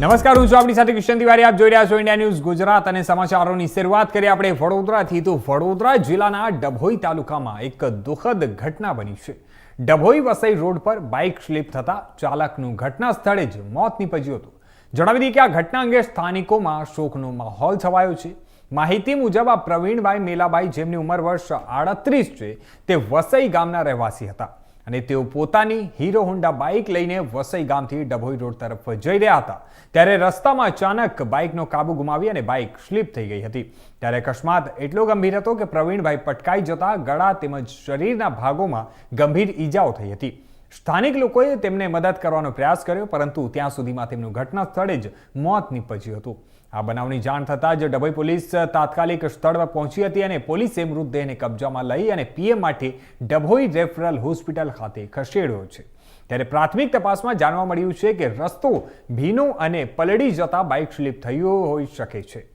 નમસ્કાર, હું છું આપણી સાથે કિશન તિવારી. આપ જોઈ રહ્યા છો ઇન્ડિયા ન્યૂઝ ગુજરાત અને સમાચારોની શરૂઆત કરીએ આપણે વડોદરાથી તો વડોદરા જિલ્લાના ડભોઈ તાલુકામાં એક દુઃખદ ઘટના બની છે. ડભોઈ વસઈ રોડ પર બાઇક સ્લીપ થતા ચાલકનું ઘટના સ્થળે જ મોત નીપજ્યું હતું. જણાવી દઈએ કે આ ઘટના અંગે સ્થાનિકોમાં શોકનો માહોલ છવાયો છે. માહિતી મુજબ આ પ્રવીણભાઈ મેલાભાઈ જેમની ઉંમર વર્ષ આડત્રીસ છે, તે વસઈ ગામના રહેવાસી હતા. અને તેઓ પોતાની હીરો હોન્ડા બાઇક લઈને વસઈ ગામથી ડભોઈ રોડ તરફ જઈ રહ્યા હતા. ત્યારે રસ્તામાં અચાનક બાઇકનો કાબુ ગુમાવી અને બાઇક સ્લીપ થઈ ગઈ હતી. ત્યારે અકસ્માત એટલો ગંભીર હતો કે પ્રવીણભાઈ પટકાઈ જતા ગળા તેમજ શરીરના ભાગોમાં ગંભીર ઈજાઓ થઈ હતી. સ્થાનિક લોકોએ તેમને મદદ કરવાનો પ્રયાસ કર્યો, પરંતુ ત્યાં સુધીમાં તેમનું ઘટના સ્થળે જ મોત નીપજ્યું હતું. આ બનાવની જાણ થતાં જ ડભોઈ પોલીસ તાત્કાલિક સ્થળ પર પહોંચી હતી અને પોલીસે મૃતદેહને કબજામાં લઈ અને પીએમ માટે ડભોઈ રેફરલ હોસ્પિટલ ખાતે ખસેડ્યો છે. ત્યારે પ્રાથમિક તપાસમાં જાણવા મળ્યું છે કે રસ્તો ભીનો અને પલળી જતા બાઇક સ્લીપ થયું હોઈ શકે છે.